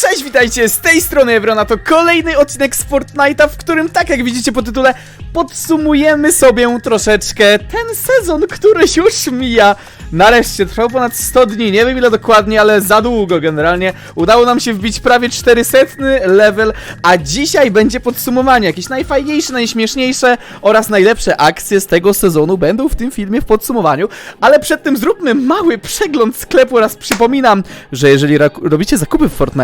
Cześć, witajcie, z tej strony Ebrona, to kolejny odcinek z Fortnite'a, w którym, tak jak widzicie po tytule, podsumujemy sobie troszeczkę ten sezon, który już mija. Nareszcie, trwał ponad 100 dni, nie wiem ile dokładnie, ale za długo generalnie. Udało nam się wbić prawie 400 level, a dzisiaj będzie podsumowanie, jakieś najfajniejsze, najśmieszniejsze oraz najlepsze akcje z tego sezonu będą w tym filmie w podsumowaniu, ale przed tym zróbmy mały przegląd sklepu oraz przypominam, że jeżeli robicie zakupy w Fortnite,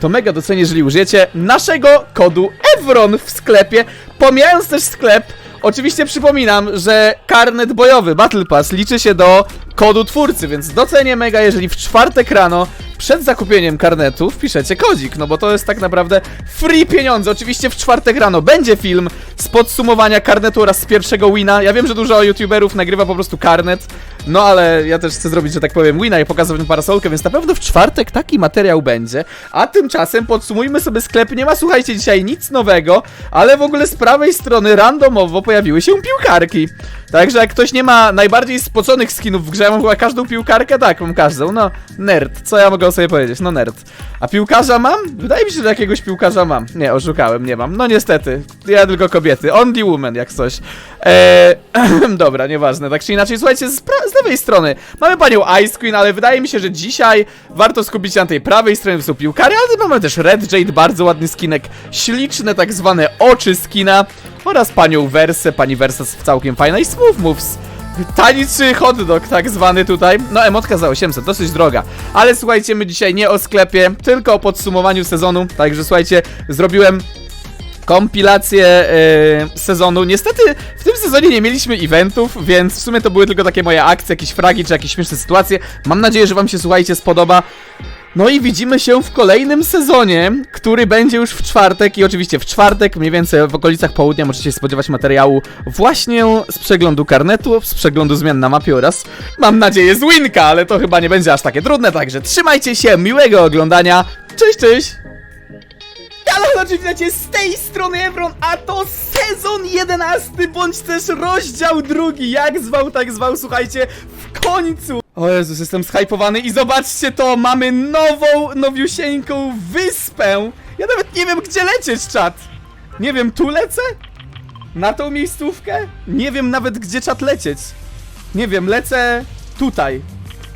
to mega docenię, jeżeli użyjecie naszego kodu EVRON w sklepie, pomijając też sklep, Oczywiście przypominam, że karnet bojowy Battle Pass liczy się do kodu twórcy, więc docenię mega, jeżeli w czwartek rano przed zakupieniem karnetu wpiszecie kodzik, no bo to jest tak naprawdę free pieniądze. Oczywiście w czwartek rano będzie film z podsumowania karnetu oraz z pierwszego wina. Ja wiem, że dużo youtuberów nagrywa po prostu karnet, no ale ja też chcę zrobić, że tak powiem, wina i pokazać parasolkę, więc na pewno w czwartek taki materiał będzie. A tymczasem podsumujmy sobie sklep. Nie ma, słuchajcie, dzisiaj nic nowego, ale w ogóle z prawej strony randomowo pojawiły się piłkarki. Także jak ktoś nie ma najbardziej spoconych skinów w grze, ja mam chyba każdą piłkarkę, tak, mam każdą, no, nerd, co ja mogę o sobie powiedzieć, no nerd. A piłkarza mam? Wydaje mi się, że jakiegoś piłkarza mam. Nie, oszukałem, nie mam, no niestety, ja tylko kobiety, only woman, jak coś. Eee, dobra, nieważne, tak czy inaczej, słuchajcie, z, z lewej strony mamy panią Ice Queen, ale wydaje mi się, że dzisiaj warto skupić się na tej prawej stronie, są piłkary, ale mamy też Red Jade, bardzo ładny skinek, śliczne tak zwane oczy skina oraz panią Versę, pani Versa jest całkiem fajna i Smooth Moves. Taniczy hot dog tak zwany tutaj. No emotka za 800, dosyć droga. Ale słuchajcie, my dzisiaj nie o sklepie, tylko o podsumowaniu sezonu. Także słuchajcie, zrobiłem kompilację e, sezonu. Niestety w tym sezonie nie mieliśmy eventów, więc w sumie to były tylko takie moje akcje, jakieś fragi czy jakieś śmieszne sytuacje. Mam nadzieję, że wam się słuchajcie spodoba. No i widzimy się w kolejnym sezonie, który będzie już w czwartek i oczywiście w czwartek, mniej więcej w okolicach południa możecie się spodziewać materiału właśnie z przeglądu karnetu, z przeglądu zmian na mapie oraz mam nadzieję z Winka, ale to chyba nie będzie aż takie trudne, także trzymajcie się, miłego oglądania, cześć, cześć! Halo, oczywiście z tej strony Evron, a to sezon 11, bądź też rozdział drugi, jak zwał, tak zwał, słuchajcie, w końcu! O Jezus, jestem zhypowany i zobaczcie to, mamy nową, nowiusieńką wyspę! Ja nawet nie wiem, gdzie lecieć, czat! Nie wiem, tu lecę? Na tą miejscówkę? Nie wiem nawet, gdzie czat lecieć. Nie wiem, lecę tutaj.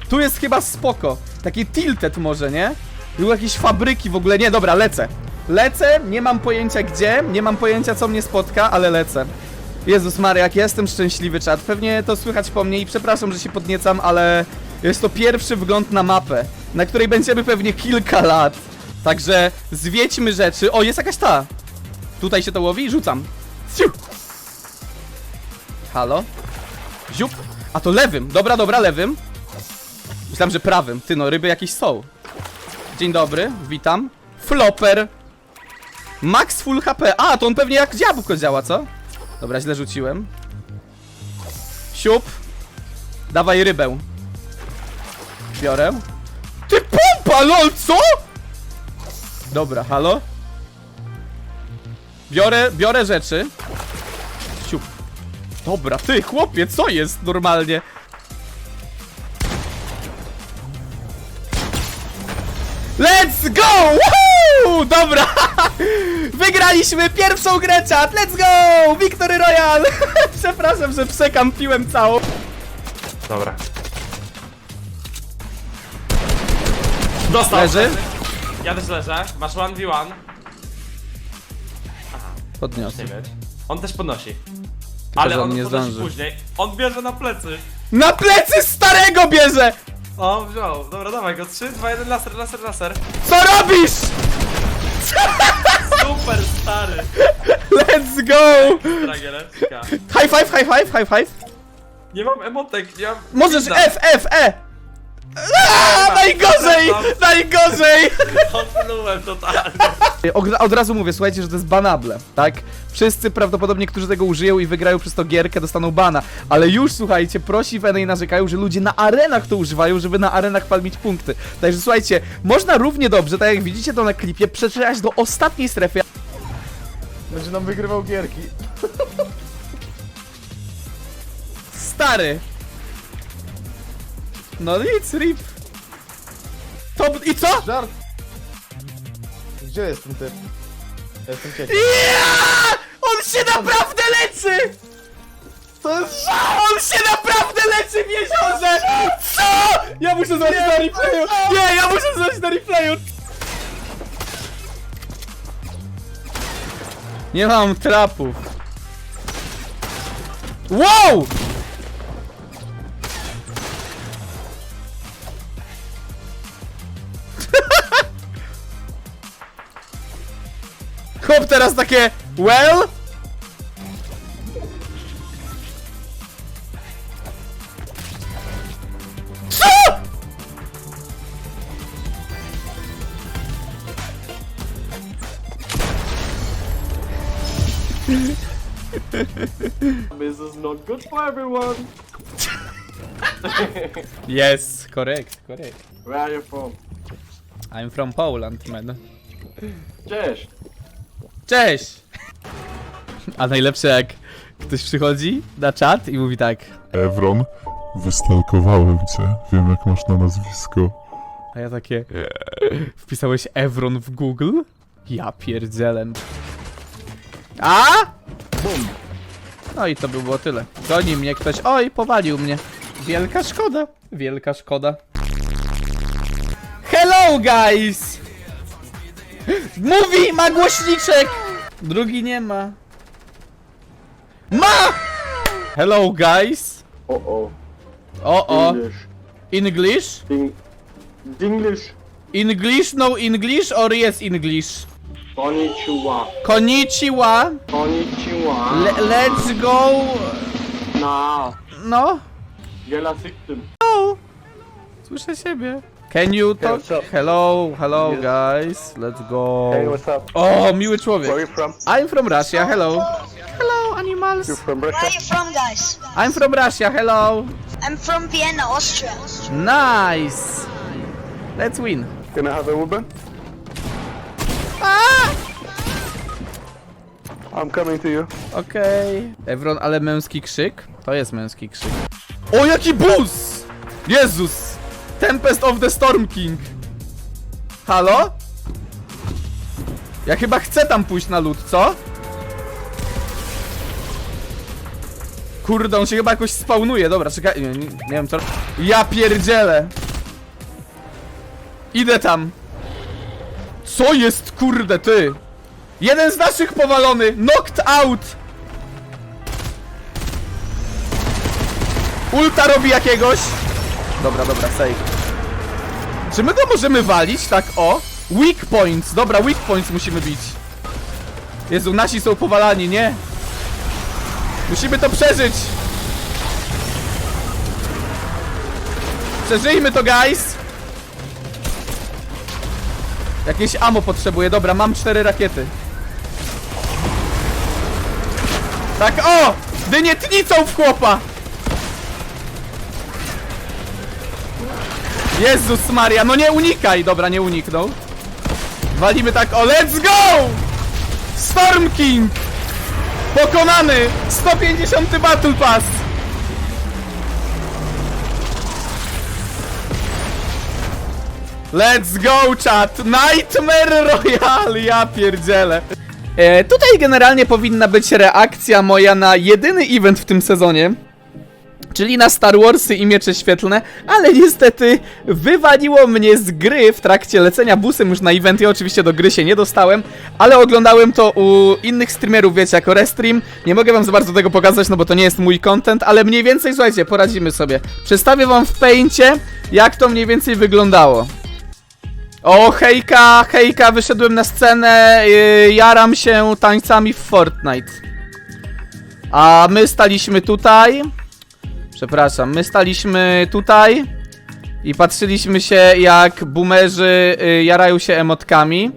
Tu jest chyba spoko. Taki tilted może, nie? Były jakieś fabryki w ogóle. Nie, dobra, lecę. Lecę, nie mam pojęcia gdzie, nie mam pojęcia co mnie spotka, ale lecę. Jezus Maria, jak ja jestem szczęśliwy czat. Pewnie to słychać po mnie i przepraszam, że się podniecam, ale jest to pierwszy wgląd na mapę, na której będziemy pewnie kilka lat. Także zwiedźmy rzeczy. O, jest jakaś ta. Tutaj się to łowi? Rzucam. Siu. Halo? Ziup. A to lewym. Dobra, dobra, lewym. Myślałem, że prawym. Ty no, ryby jakieś są. Dzień dobry, witam. Flopper. Max full HP. A, to on pewnie jak jabłko działa, co? Dobra, źle rzuciłem. Siup. Dawaj rybę. Biorę. Ty pompa, lol, co? Dobra, halo? Biorę, biorę rzeczy. Siup. Dobra, ty chłopie, co jest normalnie? Let's go! Woohoo! Dobra! Wygraliśmy pierwszą grę, czat! Let's go! Victory Royale! Przepraszam, że przekampiłem całą. Dobra. Dostał! Leży? Ja też leżę. Masz 1v1. Podniosę. Nie wiem. On też podnosi. Ale że on, on nie podnosi zdąży. później. On bierze na plecy. Na plecy starego bierze! O, wziął. Dobra, dawaj go. 3, 2, 1, laser, laser, laser. Co robisz? Super stary. Let's go! High five, high five, high five. Nie mam emotek, nie mam... Możesz. F, F, E! Aaa, najgorzej! Najgorzej! Odplułem totalnie. Od, od razu mówię, słuchajcie, że to jest banable, tak? Wszyscy prawdopodobnie, którzy tego użyją i wygrają przez to gierkę, dostaną bana. Ale już, słuchajcie, prosi w NA narzekają, że ludzie na arenach to używają, żeby na arenach farmić punkty. Także słuchajcie, można równie dobrze, tak jak widzicie to na klipie, przeczytać do ostatniej strefy. Będzie nam wygrywał gierki. Stary! No nic, rip. To... I co? Żart! Gdzie jest ten typ? Ja jestem ciekaw. Ja! On się naprawdę leczy! To jest On się naprawdę leczy w jeziorze! Co? Ja muszę zobaczyć na replayu! Nie, ja muszę zobaczyć na replayu! Nie mam trapów. Wow! Chłop teraz takie well? This is not good for everyone. Yes, correct, correct. Where are you from? I'm from Poland, man. Cześć. Cześć! A najlepsze jak ktoś przychodzi na czat i mówi tak. Evron, wystalkowałem cię. Wiem jak masz na nazwisko. A ja takie. Wpisałeś Evron w Google? Ja pierdzielę. A? Bum. No i to by było tyle. Goni mnie ktoś. Oj, powalił mnie. Wielka szkoda. Wielka szkoda. Hello, guys! Mówi, ma głośniczek! Drugi nie ma. Ma! Hello, guys. Oh oh. O, o. English. English? Ding. Dinglish. English, no English or yes English? Konnichiwa. Konnichiwa. Konnichiwa. Le let's go. Na. No. Jela Siktim. No. Słyszę siebie. Can you talk? up? Hello, hello Yes. guys. Let's go. Hey, what's up? O, miły Where are człowiek. you from? I'm from Russia. Hello. Hello, animals. You're from Where Russia? are you from, guys? I'm from Russia. Hello. I'm from Vienna, Austria. Nice. Let's win. Can I have a Uber? I'm coming to you. Okej. Evron, ale męski krzyk? To jest męski krzyk. O, jaki bus! Jezus! Tempest of the Storm King. Halo? Ja chyba chcę tam pójść na lód, co? Kurde, on się chyba jakoś spawnuje. Dobra, czekaj. Nie, nie, nie wiem co. Ja pierdzielę. Idę tam. Co jest, kurde, ty? Jeden z naszych powalony! Knocked out! Ulta robi jakiegoś. Dobra, dobra, save. Czy my go możemy walić? Tak, o. Weak points. Dobra, weak points musimy bić. Jezu, nasi są powalani, nie? Musimy to przeżyć. Przeżyjmy to, guys. Jakieś ammo potrzebuję. Dobra, mam cztery rakiety. Tak, o! Dynietnicą w chłopa! Jezus Maria, no nie unikaj! Dobra, nie uniknął. Walimy tak, o, let's go! Storm King! Pokonany! 150 Battle Pass! Let's go, chat! Nightmare Royale! Ja pierdzielę. E, tutaj generalnie powinna być reakcja moja na jedyny event w tym sezonie. Czyli na Star Warsy i Miecze Świetlne, ale niestety wywaliło mnie z gry w trakcie lecenia busem już na eventy. Oczywiście do gry się nie dostałem, ale oglądałem to u innych streamerów, wiecie, jako restream. Nie mogę wam za bardzo tego pokazać, no bo to nie jest mój content, ale mniej więcej, słuchajcie, poradzimy sobie. Przedstawię wam w Paincie, jak to mniej więcej wyglądało. O, hejka, hejka, wyszedłem na scenę, yy, jaram się tańcami w Fortnite. A my staliśmy tutaj. Przepraszam, my staliśmy tutaj i patrzyliśmy się jak boomerzy y, jarają się emotkami.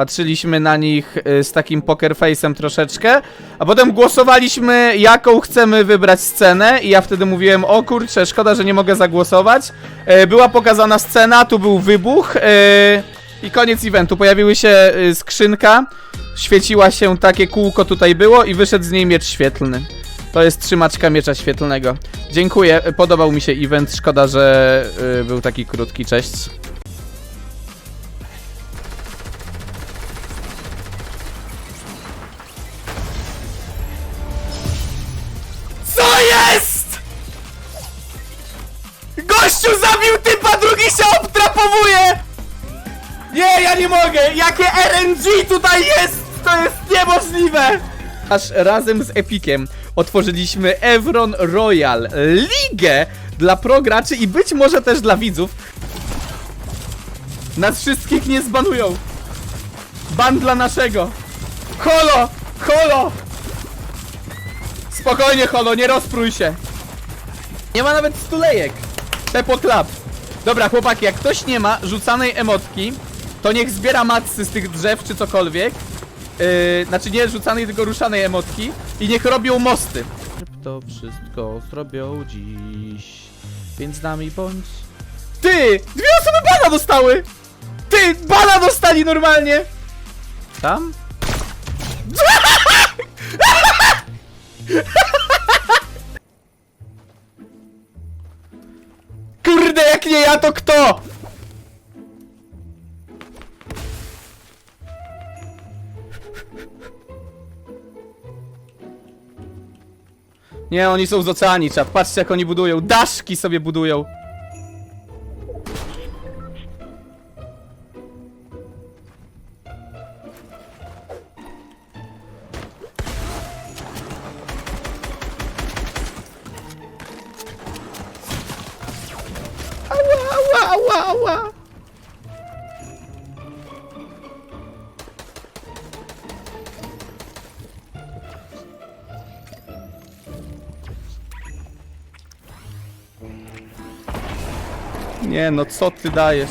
Patrzyliśmy na nich y, z takim poker face'em troszeczkę, a potem głosowaliśmy jaką chcemy wybrać scenę i ja wtedy mówiłem, o kurczę, szkoda, że nie mogę zagłosować. Y, była pokazana scena, tu był wybuch y, i koniec eventu. Pojawiły się skrzynka, świeciła się takie kółko tutaj było i wyszedł z niej miecz świetlny. To jest trzymaczka miecza świetlnego. Dziękuję, podobał mi się event, szkoda, że był taki krótki, cześć. Zabił typa, drugi się obtrapowuje! Nie, ja nie mogę! Jakie RNG tutaj jest! To jest niemożliwe! Aż razem z Epikiem otworzyliśmy Evron Royal, ligę dla prograczy i być może też dla widzów. Nas wszystkich nie zbanują. Ban dla naszego. Holo! Holo! Spokojnie, Holo, nie rozprój się. Nie ma nawet stulejek. Tepo klap. Dobra, chłopaki, jak ktoś nie ma rzucanej emotki, to niech zbiera matsy z tych drzew czy cokolwiek. Yy, znaczy nie rzucanej, tylko ruszanej emotki. I niech robią mosty. To wszystko zrobią dziś. Więc z nami bądź. Ty! Dwie osoby bana dostały! Ty! Bana dostali normalnie! Tam? nie ja, to kto? Nie, oni są z oceanii, czat. Patrzcie, jak oni budują. Daszki sobie budują. Nie no, co ty dajesz?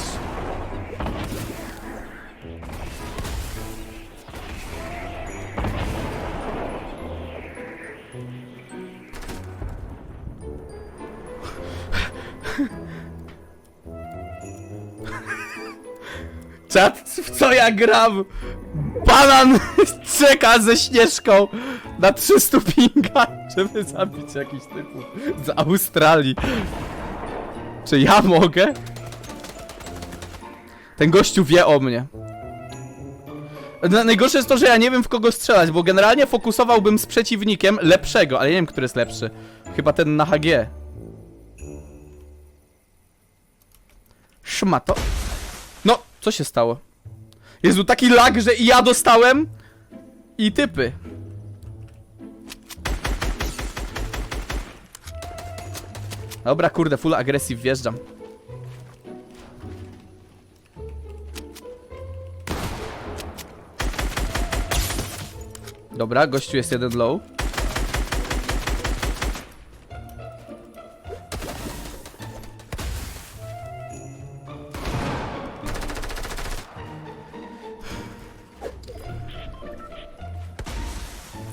Czat, w co ja gram? Banan czeka ze śnieżką na 300 pinga, żeby zabić jakiś typów z Australii. Czy ja mogę? Ten gościu wie o mnie. Na- Najgorsze jest to, że ja nie wiem w kogo strzelać, bo generalnie fokusowałbym z przeciwnikiem lepszego, ale nie wiem, który jest lepszy. Chyba ten na HG. Szmato. No, co się stało? Jezu, taki lag, że i ja dostałem i typy. Dobra, kurde, full agresji wjeżdżam. Dobra, gościu jest jeden low.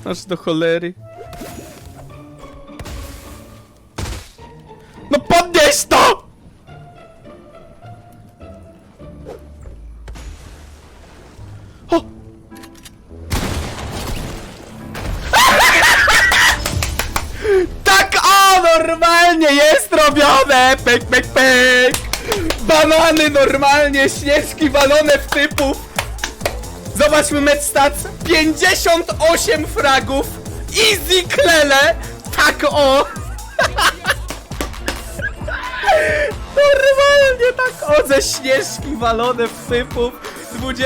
Aż do cholery. Normalnie jest robione! Pyk, pyk, pyk! Banany normalnie, śnieżki walone w typów! Zobaczmy mecz stats. 58 fragów. Easy klele. Tak o. Normalnie tak o ze śnieżki walone w typów. 20